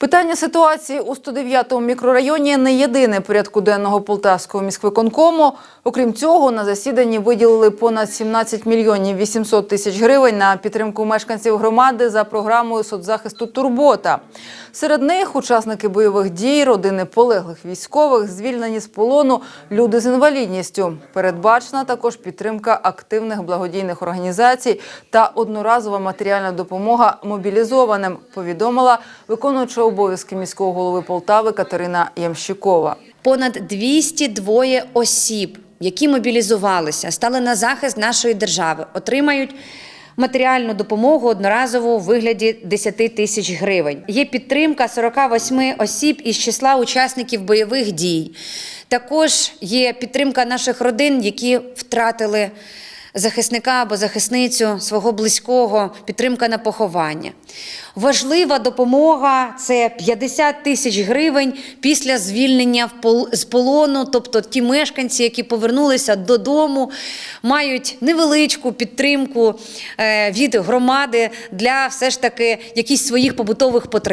Питання ситуації у 109-му мікрорайоні не єдине порядку денного Полтавського міськвиконкому. Окрім цього, на засіданні виділили понад 17 мільйонів 800 тисяч гривень на підтримку мешканців громади за програмою соцзахисту Турбота. Серед них учасники бойових дій, родини полеглих військових, звільнені з полону, люди з інвалідністю. Передбачена також підтримка активних благодійних організацій та одноразова матеріальна допомога мобілізованим. Повідомила виконуюча обов'язки міського голови Полтави Катерина Ямщикова. понад 202 осіб, які мобілізувалися, стали на захист нашої держави, отримають матеріальну допомогу одноразову у вигляді 10 тисяч гривень. Є підтримка 48 осіб із числа учасників бойових дій. Також є підтримка наших родин, які втратили захисника або захисницю свого близького, підтримка на поховання. Важлива допомога це 50 тисяч гривень після звільнення з полону. Тобто ті мешканці, які повернулися додому, мають невеличку підтримку е, від громади для все ж таки якісь своїх побутових потреб.